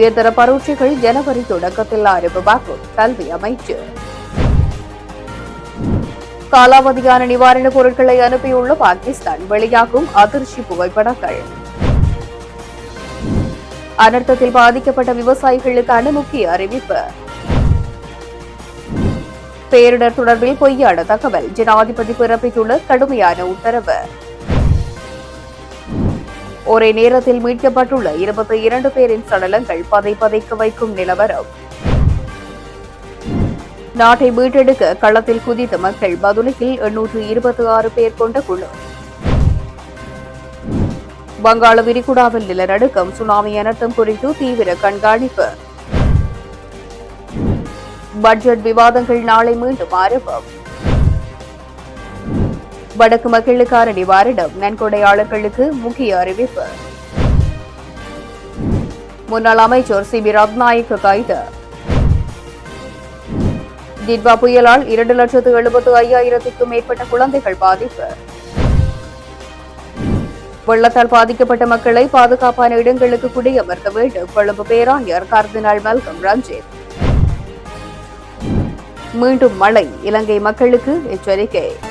உயர்தர பரீட்சைகள் ஜனவரி தொடக்கத்தில் ஆரம்பமாகும். கல்வி அமைச்சு. காலாவதியான நிவாரணப் பொருட்களை அனுப்பியுள்ள பாகிஸ்தான் வெளியாகும் அதிர்ச்சி புகைப்படங்கள். அனர்த்தத்தில் பாதிக்கப்பட்ட விவசாயிகளுக்கான முக்கிய அறிவிப்பு. பேரிடர் தொடர்பில் பொய்யான தகவல். ஜனாதிபதி பிறப்பித்துள்ள கடுமையான உத்தரவு. ஒரே நேரத்தில் மீட்கப்பட்டுள்ள இருபத்தி இரண்டு பேரின் சடலங்கள் பதை பதைக்க வைக்கும் நிலவரம். நாட்டை மீட்டெடுக்க களத்தில் குதித்த மக்கள் பதுலையில் எண்ணூற்று இருபத்தி ஆறு பேர் கொண்ட குழு. வங்காள விரிகுடாவில் நிலநடுக்கம் சுனாமி அனர்த்தம் குறித்து தீவிர கண்காணிப்பு. பட்ஜெட் விவாதங்கள் நாளை மீண்டும் ஆரம்பம். வடக்கு மக்களுக்கான நிவாரணம் நன்கொடையாளர்களுக்கு முக்கிய அறிவிப்பு. முன்னாள் அமைச்சர் சி. பி. ரத்நாயக்கு கைது. டிட்வா புயலால் இரண்டு லட்சத்து எழுபத்து ஐயாயிரத்திற்கும் மேற்பட்ட குழந்தைகள் பாதிப்பு. வெள்ளத்தால் பாதிக்கப்பட்ட மக்களை பாதுகாப்பான இடங்களுக்கு குடியமர்த்த வேண்டும். கொழும்பு பேராயர் கர்தினால் மல்கம் ரஞ்சித். மீண்டும் மழை இலங்கை மக்களுக்கு எச்சரிக்கை.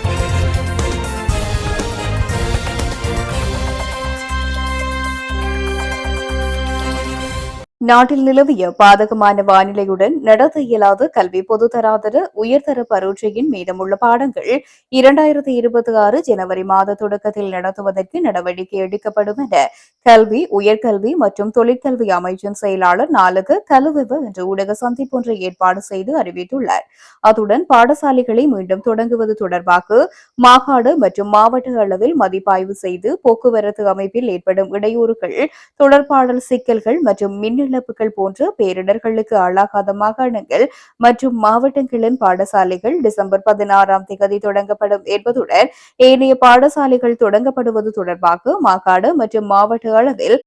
நாட்டில் நிலவிய பாதகமான வானிலையுடன் நடத்த இயலாத கல்வி பொதுத்தராதர உயர்தர பரீட்சையின் மீதமுள்ள பாடங்கள் இரண்டாயிரத்தி இருபத்தி ஆறு ஜனவரி மாத தொடக்கத்தில் நடத்துவதற்கு நடவடிக்கை எடுக்கப்படும் என கல்வி உயர்கல்வி மற்றும் தொழிற்கல்வி அமைச்சின் செயலாளர் நாளுக்கு கலுவிவு என்ற ஊடக சந்திப்பு ஒன்றை ஏற்பாடு செய்து அறிவித்துள்ளார். அத்துடன் பாடசாலைகளை மீண்டும் தொடங்குவது தொடர்பாக மாகாடு மற்றும் மாவட்ட அளவில் மதிப்பாய்வு செய்து போக்குவரத்து அமைப்பில் ஏற்படும் இடையூறுகள் தொடர்பாடல் சிக்கல்கள் மற்றும் மின் இழப்புகள் போன்ற பேரிடர்களுக்கு ஆளாகாத மாகாணங்கள் மற்றும் மாவட்டங்களின் பாடசாலைகள் டிசம்பர் பதினாறாம் தேதி தொடங்கப்படும் என்பதுடன் ஏனைய பாடசாலைகள் தொடங்கப்படுவது தொடர்பாக மாகாண மற்றும் மாவட்ட அளவில்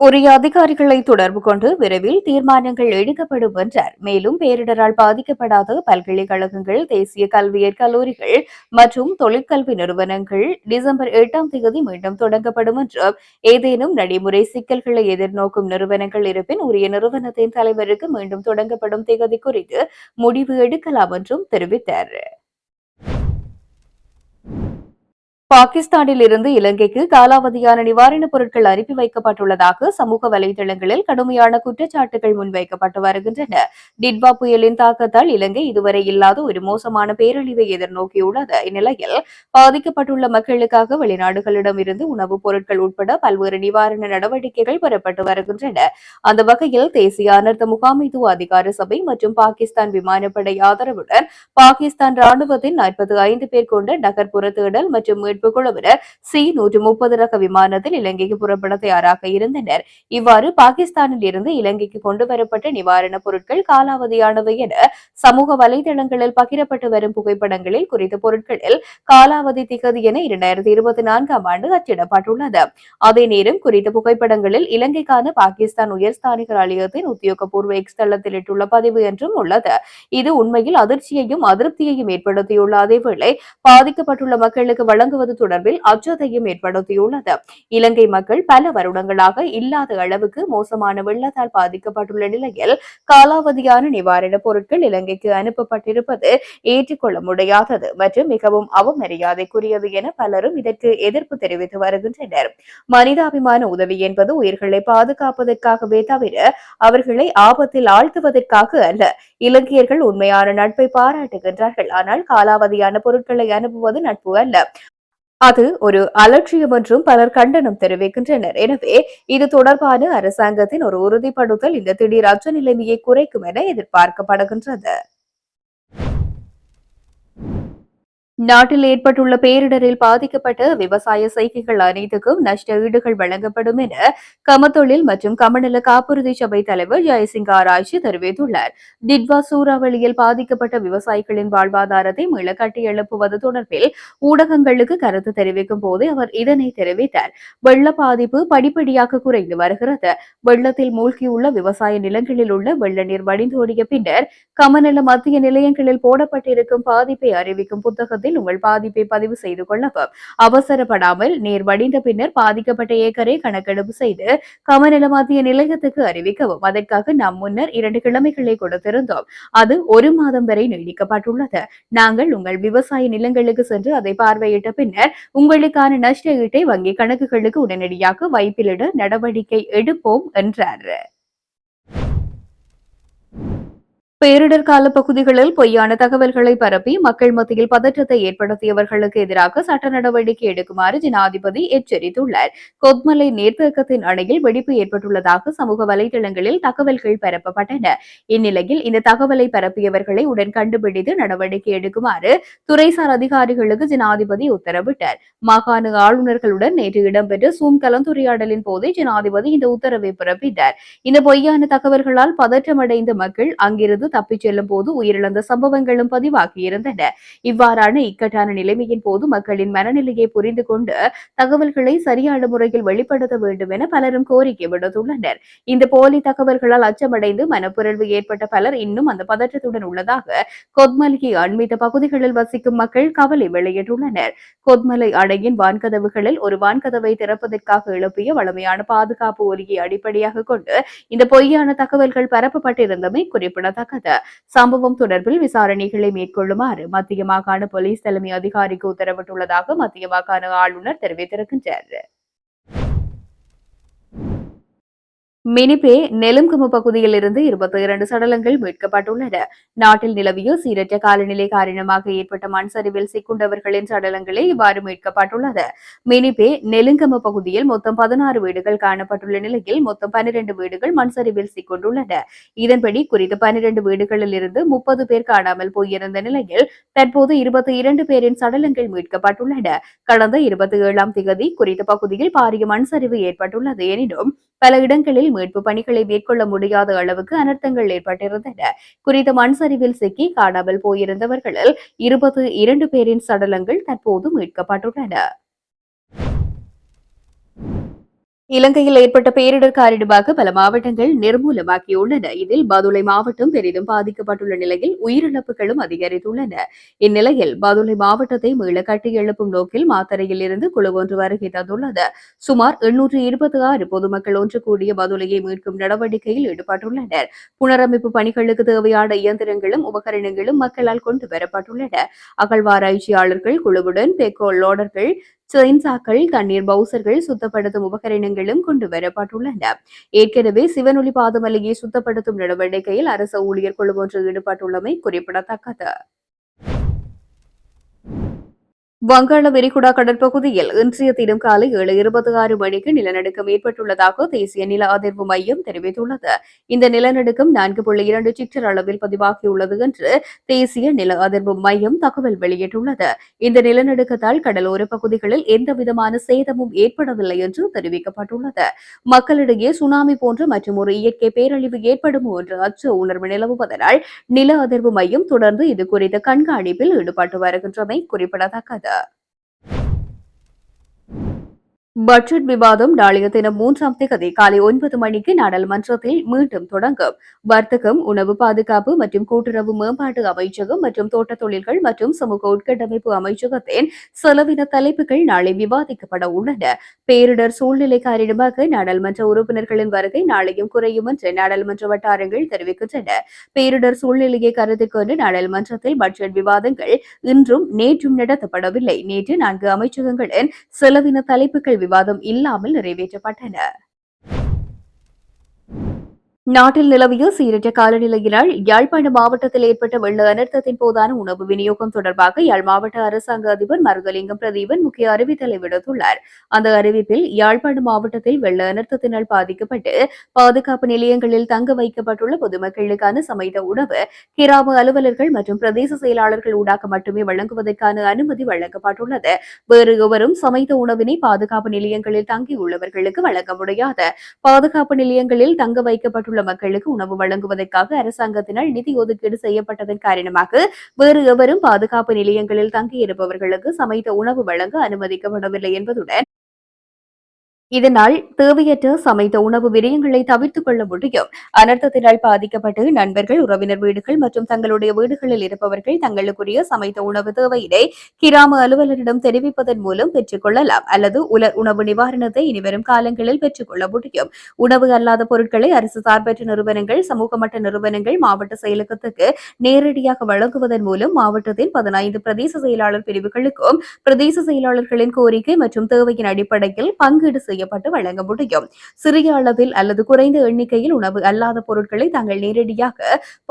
உரிய அதிகாரிகளை தொடர்பு கொண்டு விரைவில் தீர்மானங்கள் எடுக்கப்படும் என்றார். மேலும் பேரிடரால் பாதிக்கப்படாத பல்கலைக்கழகங்கள் தேசிய கல்வியற் கல்லூரிகள் மற்றும் தொழிற்கல்வி நிறுவனங்கள் டிசம்பர் எட்டாம் தேதி மீண்டும் தொடங்கப்படும் என்றும் ஏதேனும் நடைமுறை சிக்கல்களை எதிர்நோக்கும் நிறுவனங்கள் இருப்பின் உரிய நிறுவனத்தின் தலைவருக்கு மீண்டும் தொடங்கப்படும் தேதி குறித்து முடிவு எடுக்கலாம் என்றும் தெரிவித்தார். பாகிஸ்தானில் இருந்து இலங்கைக்கு காலாவதியான நிவாரணப் பொருட்கள் அனுப்பி வைக்கப்பட்டுள்ளதாக சமூக வலைதளங்களில் கடுமையான குற்றச்சாட்டுகள் முன்வைக்கப்பட்டு வருகின்றன. டிட்வா புயலின் தாக்கத்தால் இலங்கை இதுவரை இல்லாத ஒரு மோசமான பேரழிவை எதிர்நோக்கியுள்ளது. இந்நிலையில் பாதிக்கப்பட்டுள்ள மக்களுக்காக வெளிநாடுகளிடம் இருந்து உணவுப் பொருட்கள் உட்பட பல்வேறு நிவாரண நடவடிக்கைகள் பெறப்பட்டு வருகின்றன. அந்த வகையில் தேசிய அனர்த்த முகாமைத்துவ அதிகார சபை மற்றும் பாகிஸ்தான் விமானப்படை ஆதரவுடன் பாகிஸ்தான் ராணுவத்தின் நாற்பத்தி ஐந்து பேர் கொண்ட நகர்ப்புற தேடல் மற்றும் மீட்பு குழுவினர் சி நூற்று முப்பது ரக விமானத்தில் இலங்கைக்கு புறப்பட தயாராக இருந்தனர். இவ்வாறு பாகிஸ்தானில் இருந்து இலங்கைக்கு கொண்டு வரப்பட்ட நிவாரணப் பொருட்கள் காலாவதியானவை என சமூக வலைதளங்களில் பகிரப்பட்டு வரும் புகைப்படங்களில் குறித்த பொருட்களில் காலாவதி திகதி என இரண்டாயிரத்தி இருபத்தி நான்காம் ஆண்டு அச்சிடப்பட்டுள்ளது. அதே நேரம் குறித்த புகைப்படங்களில் இலங்கைக்கான பாகிஸ்தான் உயர்ஸ்தானிகர் ஆலயத்தின் உத்தியோகபூர்வ எக்ஸ் தளத்தில் இட்டுள்ள பதிவு என்றும் உள்ளது. இது உண்மையில் அதிர்ச்சியையும் அதிருப்தியையும் ஏற்படுத்தியுள்ள அதேவேளை பாதிக்கப்பட்டுள்ள மக்களுக்கு வழங்குவது தொடர்பில் அச்சத்தையும் ஏற்படுத்தியுள்ளது. இலங்கை மக்கள் பல வருடங்களாக இல்லாத அளவுக்கு மோசமான வெள்ளத்தால் பாதிக்கப்பட்டுள்ள நிலையில் காலாவதியான நிவாரணப் பொருட்கள் இலங்கைக்கு அனுப்பப்பட்டிருப்பது ஏற்றுக்கொள்ள முடியாதது மற்றும் மிகவும் அவமரியாதைக்குரியது என பலரும் இதற்கு எதிர்ப்பு தெரிவித்து வருகின்றனர். மனிதாபிமான உதவி என்பது உயிர்களை பாதுகாப்பதற்காகவே தவிர அவர்களை ஆபத்தில் ஆழ்த்துவதற்காக அல்ல. இலங்கையர்கள் உண்மையான நட்பை பாராட்டுகின்றார்கள். ஆனால் காலாவதியான பொருட்களை அனுப்புவது நட்பு அல்ல. அது ஒரு அலட்சியம் என்றும் பலர் கண்டனம் தெரிவிக்கின்றனர். எனவே இது தொடர்பான அரசாங்கத்தின் ஒரு உறுதிப்படுத்தல் இந்த திடீர் அச்ச நிலைமையை குறைக்கும் என எதிர்பார்க்கப்படுகின்றது. நாட்டில் ஏற்பட்டுள்ள பேரிடரில் பாதிக்கப்பட்ட விவசாய செய்கைகள் அனைத்துக்கும் நஷ்ட ஈடுகள் வழங்கப்படும் என கமத்தொழில் மற்றும் கமநல காப்புறுதி சபை தலைவர் ஜெயசிங் ஆராய்ச்சி தெரிவித்துள்ளார். டிட்வா சூறாவளியில் பாதிக்கப்பட்ட விவசாயிகளின் வாழ்வாதாரத்தை மீள எழுப்புவது தொடர்பில் ஊடகங்களுக்கு கருத்து தெரிவிக்கும் போது அவர் இதனை தெரிவித்தார். வெள்ள பாதிப்பு படிப்படியாக குறைந்து வருகிறது. வெள்ளத்தில் மூழ்கியுள்ள விவசாய நிலங்களில் உள்ள வெள்ள நீர் வடிந்தோடிய பின்னர் கமநல மத்திய நிலையங்களில் போடப்பட்டிருக்கும் பாதிப்பை அறிவிக்கும் புத்தகத்தை நேரத்தில் உங்கள் பாதிப்பை பதிவு செய்து கொள்ளவும். அவசரப்படாமல் நீர் வடிந்த பின்னர் பாதிக்கப்பட்ட ஏக்கரை கணக்கெடுப்பு செய்து கமநல மத்திய நிலையத்துக்கு அறிவிக்கவும். அதற்காக நாம் முன்னர் இரண்டு கிழமைகளை கொடுத்திருந்தோம். அது ஒரு மாதம் வரை நீடிக்கப்பட்டுள்ளது. நாங்கள் உங்கள் விவசாய நிலங்களுக்கு சென்று அதை பார்வையிட்ட பின்னர் உங்களுக்கான நஷ்ட ஈட்டை வங்கி கணக்குகளுக்கு உடனடியாக வைப்பிலிட நடவடிக்கை எடுப்போம் என்றார். பேரிடர் கால பகுதிகளில் பொய்யான தகவல்களை பரப்பி மக்கள் மத்தியில் பதற்றத்தை ஏற்படுத்தியவர்களுக்கு எதிராக சட்ட நடவடிக்கை எடுக்குமாறு ஜனாதிபதி எச்சரித்துள்ளார். கொத்மலை நீர்த்தேக்கத்தின் அணையில் வெடிப்பு ஏற்பட்டுள்ளதாக சமூக வலைதளங்களில் தகவல்கள் பரப்பப்பட்டன. இந்நிலையில் இந்த தகவலை பரப்பியவர்களை உடன் கண்டுபிடித்து நடவடிக்கை எடுக்குமாறு துறைசார் அதிகாரிகளுக்கு ஜனாதிபதி உத்தரவிட்டார். மாகாண ஆளுநர்களுடன் நேற்று இடம்பெற்ற சூம் கலந்துரையாடலின் போதே ஜனாதிபதி இந்த உத்தரவை பிறப்பித்தார். இந்த பொய்யான தகவல்களால் பதற்றமடைந்த மக்கள் அங்கிருந்து தப்பிச் செல்லும் போது உயிரிழந்த சம்பவங்களும் பதிவாகியிருந்தன இவ்வாறான இக்கட்டான நிலைமையின் போது மக்களின் மனநிலையை புரிந்து கொண்டு தகவல்களை சரியான முறையில் வெளிப்படுத்த வேண்டும் என பலரும் கோரிக்கை விடுத்துள்ளனர். இந்த போலி தகவல்களால் அச்சமடைந்து மனப்புரள்வு ஏற்பட்ட பலர் இன்னும் அந்த பதற்றத்துடன் உள்ளதாக கொத்மல்கி அண்மித்த பகுதிகளில் வசிக்கும் மக்கள் கவலை வெளியிட்டுள்ளனர். கொத்மலை அணையின் வான்கதவுகளில் ஒரு வான்கதவை திறப்பதற்காக எழுப்பிய வளமையான பாதுகாப்பு ஒலியை அடிப்படையாக கொண்டு இந்த பொய்யான தகவல்கள் பரப்பப்பட்டிருந்தமை குறிப்பிடத்தக்கது. சம்பவம் தொடர்பில் விசாரணைகளை மேற்கொள்ளுமாறு மத்திய மாகாண போலீஸ் தலைமை அதிகாரிக்கு உத்தரவிட்டுள்ளதாக மத்திய மாகாண ஆளுநர் தெரிவித்திருக்கின்றார். மினிபே நெலும்குமு பகுதியில் இருந்து இருபத்தி இரண்டு சடலங்கள் மீட்கப்பட்டுள்ளன. நாட்டில் நிலவிய சீரற்ற காலநிலை காரணமாக ஏற்பட்ட மண் சரிவில் சிக்குண்டவர்களின் சடலங்களே இவ்வாறு மீட்கப்பட்டுள்ளது மினிபே நெலுங்கம பகுதியில் மொத்தம் பதினாறு வீடுகள் காணப்பட்டுள்ள நிலையில் மொத்தம் பனிரெண்டு வீடுகள் மண் சரிவில் சிக்கொண்டுள்ளன. இதன்படி குறித்த பனிரெண்டு வீடுகளில் இருந்து முப்பது பேர் காணாமல் போயிருந்த நிலையில் தற்போது இருபத்தி இரண்டு பேரின் சடலங்கள் மீட்கப்பட்டுள்ளன. கடந்த இருபத்தி ஏழாம் தேதி குறித்த பகுதியில் பாரிய மண் சரிவு ஏற்பட்டுள்ளது எனினும் பல இடங்களில் மீட்பு பணிகளை மேற்கொள்ள முடியாத அளவுக்கு அனர்த்தங்கள் ஏற்பட்டிருந்தன. குறித்த மண் சரிவில் சிக்கி காணாமல் போயிருந்தவர்களில் இருபது இரண்டு பேரின் சடலங்கள் தற்போது மீட்கப்பட்டுள்ளன. இலங்கையில் ஏற்பட்ட பேரிடர் காரணமாக பல மாவட்டங்கள் நிர்மூலமாக்கியுள்ளன இதில் பாதுளை மாவட்டம் பெரிதும் பாதிக்கப்பட்டுள்ள நிலையில் உயிரிழப்புகளும் அதிகரித்துள்ளன. இந்நிலையில் பாதுளை மாவட்டத்தை மீள கட்டி எழுப்பும் நோக்கில் மாத்தரையில் இருந்து குழு ஒன்று வருகை தந்துள்ளது. சுமார் எண்ணூற்று இருபத்தி ஆறு பொதுமக்கள் ஒன்று கூடிய பாதுளையை மீட்கும் நடவடிக்கையில் ஈடுபட்டுள்ளனர். புனரமைப்பு பணிகளுக்கு தேவையான இயந்திரங்களும் உபகரணங்களும் மக்களால் கொண்டு வரப்பட்டுள்ளன. அகழ்வாராய்ச்சியாளர்கள் குழுவுடன் பெக்கோல் லோடர்கள் செயின்சாக்கள் தண்ணீர் பவுசர்கள் சுத்தப்படுத்தும் உபகரணங்களும் கொண்டு வரப்பட்டுள்ளன. ஏற்கனவே சிவனொலி பாதமலையை சுத்தப்படுத்தும் நடவடிக்கையில் அரசு ஊழியர் குழு ஒன்று ஈடுபட்டுள்ளமை குறிப்பிடத்தக்கது. வங்காள விரிகுடா கடற்பகுதியில் இன்றைய தினம் காலை ஏழு இருபத்தி ஆறு மணிக்கு நிலநடுக்கம் ஏற்பட்டுள்ளதாக தேசிய நில அதிர்வு மையம் தெரிவித்துள்ளது. இந்த நிலநடுக்கம் நான்கு புள்ளி இரண்டு சிக்டர் அளவில் பதிவாகியுள்ளது என்று தேசிய நில அதிர்வு மையம் தகவல் வெளியிட்டுள்ளது. இந்த நிலநடுக்கத்தால் கடலோர பகுதிகளில் எந்த விதமான சேதமும் ஏற்படவில்லை என்று தெரிவிக்கப்பட்டுள்ளது. மக்களிடையே சுனாமி போன்ற மற்றும் ஒரு இயற்கை பேரழிவு ஏற்படுமோ என்ற அச்ச உணர்வு நிலவுவதனால் நில அதிர்வு மையம் தொடர்ந்து இது குறித்த கண்காணிப்பில் ஈடுபட்டு வருகின்றமை குறிப்பிடத்தக்கது. ಹೇಳಿದ್ದಾರೆ பட்ஜெட் விவாதம் நாளைய தினம் மூன்றாம் தேதி காலை ஒன்பது மணிக்கு நாடாளுமன்றத்தில் மீண்டும் தொடங்கும். வர்த்தகம் உணவு பாதுகாப்பு மற்றும் கூட்டுறவு மேம்பாட்டு அமைச்சகம் மற்றும் தோட்ட தொழில்கள் மற்றும் சமூக உட்கட்டமைப்பு அமைச்சகத்தின் செலவின தலைப்புகள் நாளை விவாதிக்கப்பட உள்ளன. பேரிடர் சூழ்நிலை காரணமாக நாடாளுமன்ற உறுப்பினர்களின் வருகை நாளையும் குறையும் என்று நாடாளுமன்ற வட்டாரங்கள் தெரிவிக்கின்றன. பேரிடர் சூழ்நிலையை கருத்தில் கொண்டு நாடாளுமன்றத்தில் பட்ஜெட் விவாதங்கள் இன்றும் நேற்றும் நடத்தப்படவில்லை. நேற்று நான்கு அமைச்சகங்களின் செலவின தலைப்புகள் விவாதம் இல்லாமல் நிறைவேற்றப்பட்டன. நாட்டில் நிலவிய சீரற்ற காலநிலையினால் யாழ்ப்பாண மாவட்டத்தில் ஏற்பட்ட வெள்ள அனர்த்தத்தின் போதான உணவு விநியோகம் தொடர்பாக யாழ் மாவட்ட அரசாங்க அதிபர் மருதலிங்கம் பிரதீபன் முக்கிய அறிவித்தலை விடுத்துள்ளார். அந்த அறிவிப்பில் யாழ்ப்பாண மாவட்டத்தில் வெள்ள அனர்த்தத்தினால் பாதிக்கப்பட்டு பாதுகாப்பு நிலையங்களில் தங்க வைக்கப்பட்டுள்ள பொதுமக்களுக்கான சமைத்த உணவு கிராம அலுவலர்கள் மற்றும் பிரதேச செயலாளர்கள் ஊடாக மட்டுமே வழங்குவதற்கான அனுமதி வழங்கப்பட்டுள்ளது. வேறு எவரும் சமைத்த உணவினை பாதுகாப்பு நிலையங்களில் தங்கியுள்ளவர்களுக்கு வழங்க முடியாது பாதுகாப்பு நிலையங்களில் தங்க வைக்கப்பட்டுள்ள மக்களுக்கு உணவு வழங்குவதற்காக அரசாங்கத்தினால் நிதி ஒதுக்கீடு செய்யப்பட்டதன் காரணமாக வேறு எவரும் பாதுகாப்பு நிலையங்களில் தங்கியிருப்பவர்களுக்கு சமைத்த உணவு வழங்க அனுமதிக்கப்படவில்லை என்பதுடன் இதனால் தேவையற்ற சமைத்த உணவு விரயங்களை தவிர்த்துக் கொள்ள முடியும். அனர்த்தத்தினால் பாதிக்கப்பட்டு நண்பர்கள் உறவினர் வீடுகள் மற்றும் தங்களுடைய வீடுகளில் இருப்பவர்கள் தங்களுக்குரிய சமைத்த உணவு தேவையினை கிராம அலுவலரிடம் தெரிவிப்பதன் மூலம் பெற்றுக் கொள்ளலாம். அல்லது உலர் உணவு நிவாரணத்தை இனிவரும் காலங்களில் பெற்றுக் கொள்ள முடியும். உணவு அல்லாத பொருட்களை அரசு சார்பற்ற நிறுவனங்கள் சமூக மட்ட நிறுவனங்கள் மாவட்ட செயலகத்துக்கு நேரடியாக வழங்குவதன் மூலம் மாவட்டத்தின் பதினைந்து பிரதேச செயலாளர் பிரிவுகளுக்கும் பிரதேச செயலாளர்களின் கோரிக்கை மற்றும் தேவையின் அடிப்படையில் பங்கீடு செய்ய செய்யப்பட்டு வழங்க முடியும். சிறிய அளவில் அல்லது குறைந்த எண்ணிக்கையில் உணவு அல்லாத பொருட்களை தாங்கள் நேரடியாக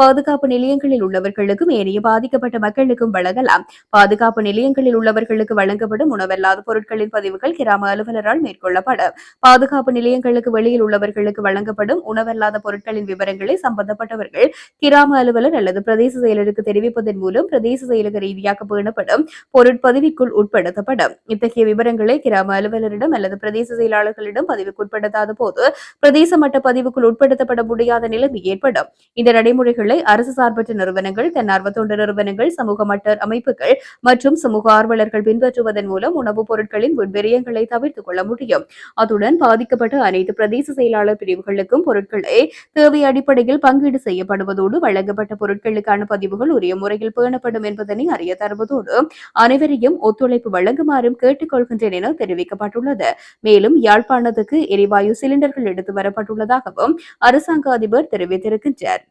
பாதுகாப்பு நிலையங்களில் உள்ளவர்களுக்கும் ஏனைய பாதிக்கப்பட்ட மக்களுக்கும் வழங்கலாம். பாதுகாப்பு நிலையங்களில் உள்ளவர்களுக்கு வழங்கப்படும் உணவல்லாத பொருட்களின் பதிவுகள் கிராம அலுவலரால் மேற்கொள்ளப்படும். பாதுகாப்பு நிலையங்களுக்கு வெளியில் உள்ளவர்களுக்கு வழங்கப்படும் உணவல்லாத பொருட்களின் விவரங்களை சம்பந்தப்பட்டவர்கள் கிராம அலுவலர் அல்லது பிரதேச செயலருக்கு தெரிவிப்பதன் மூலம் பிரதேச செயலக ரீதியாக பேணப்படும் பொருட்பதிவிற்குள் உட்படுத்தப்படும். இத்தகைய விவரங்களை கிராம அலுவலரிடம் அல்லது பிரதேச செயலாளர் தொழிலாளர்களிடம் பதிவுக்குட்படுத்தாத போது பிரதேச மட்ட பதிவுக்குள் உட்படுத்தப்பட முடியாத நிலைமை ஏற்படும். இந்த நடைமுறைகளை அரசு சார்பற்ற நிறுவனங்கள் தன்னார்வ தொண்டு நிறுவனங்கள் சமூக மட்ட அமைப்புகள் மற்றும் சமூக ஆர்வலர்கள் பின்பற்றுவதன் மூலம் உணவுப் பொருட்களின் விபரியங்களை தவிர்த்துக் கொள்ள முடியும். அத்துடன் பாதிக்கப்பட்ட அனைத்து பிரதேச செயலாளர் பிரிவுகளுக்கும் பொருட்களை தேவை அடிப்படையில் பங்கீடு செய்யப்படுவதோடு வழங்கப்பட்ட பொருட்களுக்கான பதிவுகள் உரிய முறையில் பேணப்படும் என்பதனை அறிய தருவதோடு அனைவரையும் ஒத்துழைப்பு வழங்குமாறும் கேட்டுக் கொள்கின்றேன் என தெரிவிக்கப்பட்டுள்ளது. மேலும் யாழ்ப்பாணத்துக்கு எரிவாயு சிலிண்டர்கள் எடுத்து வரப்பட்டுள்ளதாகவும் அரசாங்க அதிபர் தெரிவித்திருக்கின்றார்.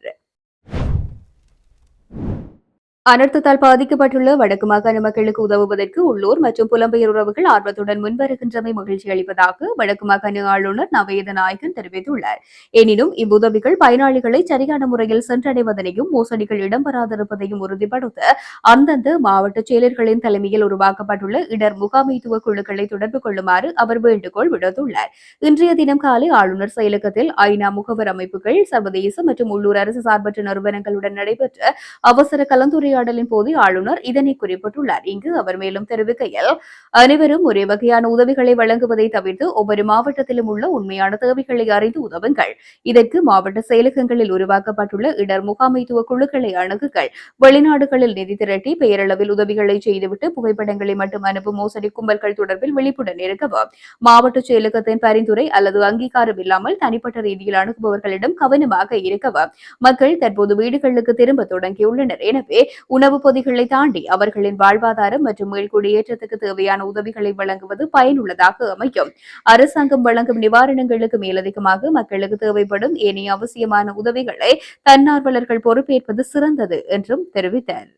அனர்த்தத்தால் பாதிக்கப்பட்டுள்ள வடக்கு மாகாண மக்களுக்கு உதவுவதற்கு உள்ளூர் மற்றும் புலம்பெயர் உறவுகள் ஆர்வத்துடன் முன்வருகின்றமை மகிழ்ச்சி அளிப்பதாக வடக்கு மாகாண ஆளுநர் நவேத நாயகன் தெரிவித்துள்ளார். எனினும் இவ்வுதவிகள் பயனாளிகளை சரியான முறையில் சென்றடைவதனையும் மோசடிகள் இடம்பெறாதிருப்பதையும் உறுதிப்படுத்த அந்தந்த மாவட்ட செயலர்களின் தலைமையில் உருவாக்கப்பட்டுள்ள இடர் முகாமைத்துவ குழுக்களை தொடர்பு கொள்ளுமாறு அவர் வேண்டுகோள் விடுத்துள்ளார். இன்றைய தினம் காலை ஆளுநர் செயலகத்தில் ஐநா முகவர் அமைப்புகள் சர்வதேச மற்றும் உள்ளூர் அரசு சார்பற்ற நிறுவனங்களுடன் நடைபெற்ற அவசர கலந்துரையாடல் உரையாடலின் போது ஆளுநர் இதனை குறிப்பிட்டுள்ளார். இங்கு அவர் மேலும் தெரிவிக்கையில் அனைவரும் ஒரே வகையான உதவிகளை வழங்குவதை தவிர்த்து ஒவ்வொரு மாவட்டத்திலும் உள்ள உண்மையான தேவைகளை அறிந்து உதவுங்கள். இதற்கு மாவட்ட செயலகங்களில் உருவாக்கப்பட்டுள்ள இடர் முகாமைத்துவ குழுக்களை அணுகுங்கள். வெளிநாடுகளில் நிதி திரட்டி பெயரளவில் உதவிகளை செய்துவிட்டு புகைப்படங்களை மட்டும் அனுப்பும் மோசடி கும்பல்கள் தொடர்பில் விழிப்புடன் இருக்கவும் மாவட்ட செயலகத்தின் பரிந்துரை அல்லது அங்கீகாரம் இல்லாமல் தனிப்பட்ட ரீதியில் அணுகுபவர்களிடம் கவனமாக இருக்கவும் மக்கள் தற்போது வீடுகளுக்கு திரும்ப தொடங்கியுள்ளனர். எனவே உணவுப் பொதிகளை தாண்டி அவர்களின் வாழ்வாதாரம் மற்றும் மீள்குடியேற்றத்துக்கு தேவையான உதவிகளை வழங்குவது பயனுள்ளதாக அமையும். அரசாங்கம் வழங்கும் நிவாரணங்களுக்கு மேலதிகமாக மக்களுக்கு தேவைப்படும் ஏனைய அவசியமான உதவிகளை தன்னார்வலர்கள் பொறுப்பேற்பது சிறந்தது என்றும் தெரிவித்தார்.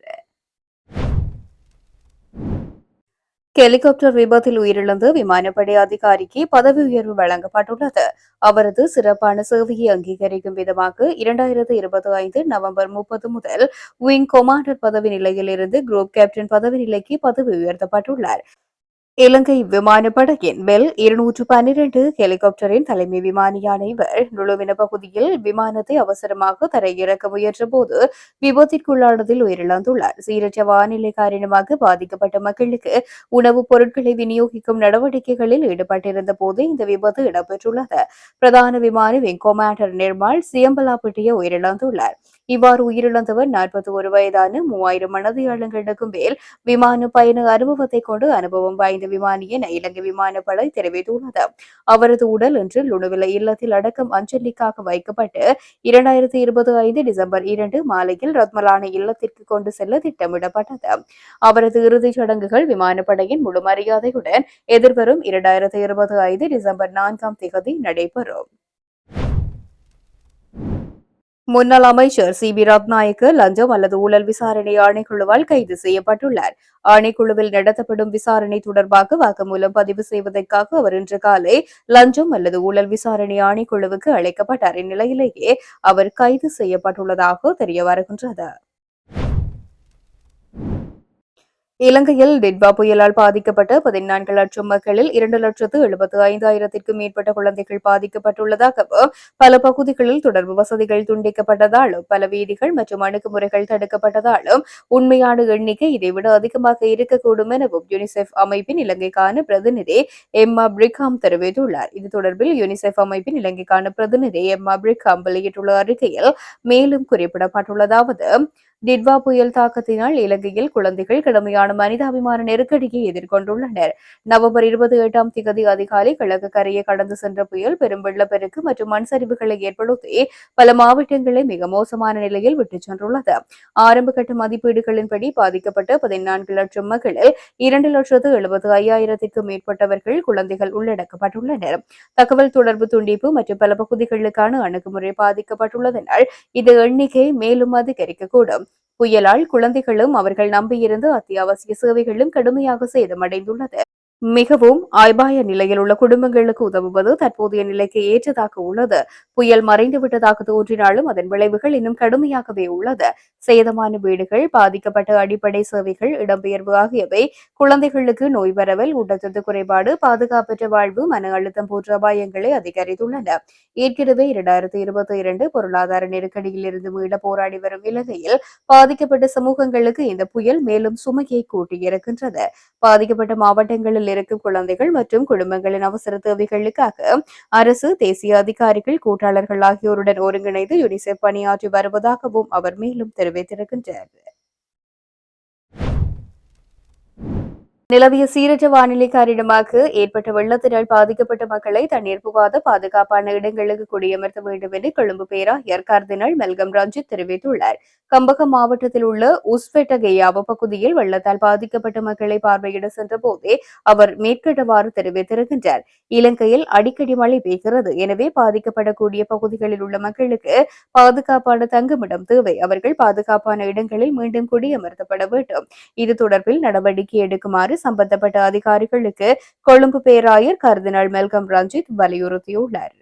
ஹெலிகாப்டர் விபத்தில் உயிரிழந்த விமானப்படை அதிகாரிக்கு பதவி உயர்வு வழங்கப்பட்டுள்ளது. அவரது சிறப்பான சேவையை அங்கீகரிக்கும் விதமாக இரண்டாயிரத்து இருபத்தி ஐந்து நவம்பர் முப்பது முதல் விங் கொமாண்டர் பதவி நிலையிலிருந்து குரூப் கேப்டன் பதவி நிலைக்கு பதவி உயர்த்தப்பட்டுள்ளார். இலங்கை விமானப்படையின் பெல் இருநூற்று பன்னிரண்டு ஹெலிகாப்டரின் தலைமை விமானியான இவர் நுழுவின பகுதியில் விமானத்தை அவசரமாக தரையிறக்க முயன்றபோது விபத்திற்குள்ளானதில் உயிரிழந்துள்ளார். சீரற்ற வானிலை காரணமாக பாதிக்கப்பட்ட மக்களுக்கு உணவுப் பொருட்களை விநியோகிக்கும் நடவடிக்கைகளில் ஈடுபட்டிருந்த போது இந்த விபத்து இடம்பெற்றுள்ளது. பிரதான விமானி விங் கொமாண்டர் நிர்மால் சியம்பலாப்பட்டிய உயிரிழந்துள்ளார். இவ்வாறு உயிரிழந்தவர் நாற்பத்தி ஒரு வயதான மூவாயிரம் மனதியாளங்களுக்கும் மேல் விமான பயண அனுபவத்தை கொண்டு அனுபவம் வாய்ந்த விமானி என இலங்கை விமானப்படை தெரிவித்துள்ளது. அவரது உடல் இன்று லுணுவில இல்லத்தில் அடக்கம் அஞ்சலிக்காக வைக்கப்பட்டு இரண்டாயிரத்தி இருபத்தி ஐந்து டிசம்பர் இரண்டு மாலையில் ரத்மலான இல்லத்திற்கு கொண்டு செல்ல திட்டமிடப்பட்டது. அவரது இறுதிச் சடங்குகள் விமானப்படையின் முழு மரியாதையுடன் எதிர்வரும் இரண்டாயிரத்தி இருபத்தி ஐந்து டிசம்பர் நான்காம் திகதி நடைபெறும். முன்னாள் அமைச்சர் சி பி ரத்நாயக்கு லஞ்சம் அல்லது ஊழல் விசாரணை ஆணைக்குழுவால் கைது செய்யப்பட்டுள்ளார். ஆணைக்குழுவில் நடத்தப்படும் விசாரணை தொடர்பாக வாக்குமூலம் பதிவு செய்வதற்காக அவர் இன்று காலை லஞ்சம் அல்லது ஊழல் விசாரணை ஆணைக்குழுவுக்கு அழைக்கப்பட்டார். இந்நிலையிலேயே அவர் கைது செய்யப்பட்டுள்ளதாக தெரிய வருகின்றது இலங்கையில் டிட்வா புயலால் பாதிக்கப்பட்ட பதினான்கு லட்சம் மக்களில் இரண்டு லட்சத்து எழுபத்து ஐந்தாயிரத்திற்கும் மேற்பட்ட குழந்தைகள் பாதிக்கப்பட்டுள்ளதாகவும் பல பகுதிகளில் தொடர்பு வசதிகள் துண்டிக்கப்பட்டதாலும் பல வீதிகள் மற்றும் அணுகுமுறைகள் தடுக்கப்பட்டதாலும் உண்மையான எண்ணிக்கை இதைவிட அதிகமாக இருக்கக்கூடும் எனவும் யுனிசெஃப் அமைப்பின் இலங்கைக்கான பிரதிநிதி எம்மா பிரிகாம் தெரிவித்துள்ளார். இது தொடர்பில் யுனிசெஃப் அமைப்பின் இலங்கைக்கான பிரதிநிதி எம்மா பிரிகாம் வெளியிட்டுள்ள அறிக்கையில் மேலும் குறிப்பிடப்பட்டுள்ளதாவது டிட்வா புயல் தாக்கத்தினால் இலங்கையில் குழந்தைகள் கடுமையான மனிதாபிமான நெருக்கடியை எதிர்கொண்டுள்ளனர். நவம்பர் இருபத்தி எட்டாம் திகதி அதிகாலை கிழக்கு கரையை கடந்து சென்ற புயல் பெரும் வெள்ளப்பெருக்கு மற்றும் மண் சரிவுகளை ஏற்படுத்தி பல மாவட்டங்களை மிக மோசமான நிலையில் விட்டுச் சென்றுள்ளது. ஆரம்ப கட்ட மதிப்பீடுகளின்படி பாதிக்கப்பட்ட பதினான்கு லட்சம் மக்களில் இரண்டு லட்சத்து எழுபது ஐயாயிரத்திற்கும் மேற்பட்டவர்கள் குழந்தைகள் உள்ளடக்கப்பட்டுள்ளனர். தகவல் தொடர்பு துண்டிப்பு மற்றும் பல பகுதிகளுக்கான அணுகுமுறை பாதிக்கப்பட்டுள்ளதனால் இந்த எண்ணிக்கை மேலும் அதிகரிக்கக்கூடும். புயலால் குழந்தைகளும் அவர்கள் நம்பியிருந்த அத்தியாவசிய சேவைகளும் கடுமையாக சேதமடைந்துள்ளது. மிகவும் ஆய்வாய நிலையில் உள்ள குடும்பங்களுக்கு உதவுவது தற்போதைய நிலைக்கு ஏற்றதாக உள்ளது. புயல் மறைந்துவிட்டதாக தோன்றினாலும் அதன் விளைவுகள் இன்னும் கடுமையாகவே உள்ளது. சேதமான வீடுகள் பாதிக்கப்பட்ட அடிப்படை சேவைகள் இடம்பெயர்வு ஆகியவை குழந்தைகளுக்கு நோய் பரவல் ஊட்டச்சத்து குறைபாடு பாதுகாப்பற்ற வாழ்வு மன அழுத்தம் போன்ற அபாயங்களை அதிகரித்துள்ளன. ஏற்கனவே இரண்டாயிரத்தி இருபத்தி இரண்டு பொருளாதார நெருக்கடியில் இருந்து மீள போராடி வரும் இலங்கையில் பாதிக்கப்பட்ட சமூகங்களுக்கு இந்த புயல் மேலும் சுமையை கூட்டியிருக்கின்றது பாதிக்கப்பட்ட மாவட்டங்களில் இருக்கும் குழந்தைகள் மற்றும் குடும்பங்களின் அவசர தேவைகளுக்காக அரசு தேசிய அதிகாரிகள் கூட்டாளர்கள் ஆகியோருடன் ஒருங்கிணைந்து யுனிசெஃப் பணியாற்றி வருவதாகவும் அவர் மேலும் தெரிவித்திருக்கின்றார். நிலவிய சீரற்ற வானிலை காரணமாக ஏற்பட்ட வெள்ளத்தினால் பாதிக்கப்பட்ட மக்களை தண்ணீர் புகாத பாதுகாப்பான இடங்களுக்கு குடியமர்த்த வேண்டும் என்று கொழும்பு பேராயர் கர்தினால் மெல்கம் ரஞ்சித் தெரிவித்துள்ளார். கம்பகம் மாவட்டத்தில் உள்ள உஸ்பெட்டகேயாவ பகுதியில் வெள்ளத்தால் பாதிக்கப்பட்ட மக்களை பார்வையிட சென்ற போதே அவர் மேற்கண்டவாறு தெரிவித்திருக்கின்றார். இலங்கையில் அடிக்கடி மழை பெய்கிறது. எனவே பாதிக்கப்படக்கூடிய பகுதிகளில் உள்ள மக்களுக்கு பாதுகாப்பான தங்குமிடம் தேவை. அவர்கள் பாதுகாப்பான இடங்களில் மீண்டும் குடியமர்த்தப்பட வேண்டும். இது தொடர்பில் நடவடிக்கை எடுக்குமாறு சம்பந்தப்பட்ட அதிகாரிகளுக்கு கொழும்பு பேராயர் கர்தினால் மெல்கம் ரஞ்சித் வலியுறுத்தியுள்ளார்.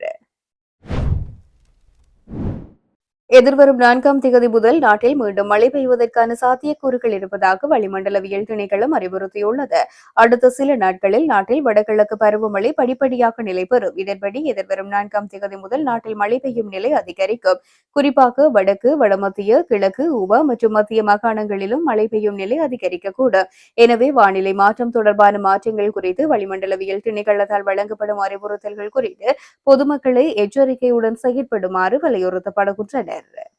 எதிர்வரும் நான்காம் திகதி முதல் நாட்டில் மீண்டும் மழை பெய்வதற்கான சாத்தியக்கூறுகள் இருப்பதாக வளிமண்டலவியல் திணைக்களம் அறிவுறுத்தியுள்ளது. அடுத்த சில நாட்களில் நாட்டில் வடகிழக்கு பருவமழை படிப்படியாக நிலை பெறும். இதன்படி எதிர்வரும் நான்காம் திகதி முதல் நாட்டில் மழை பெய்யும் நிலை அதிகரிக்கும். குறிப்பாக வடக்கு வடமத்திய கிழக்கு உப மற்றும் மத்திய மாகாணங்களிலும் மழை பெய்யும் நிலை அதிகரிக்கக்கூடும். எனவே வானிலை மாற்றம் தொடர்பான மாற்றங்கள் குறித்து வளிமண்டலவியல் திணைக்களத்தால் வழங்கப்படும் அறிவுறுத்தல்கள் குறித்து பொதுமக்களை எச்சரிக்கையுடன் செயற்படுமாறு ver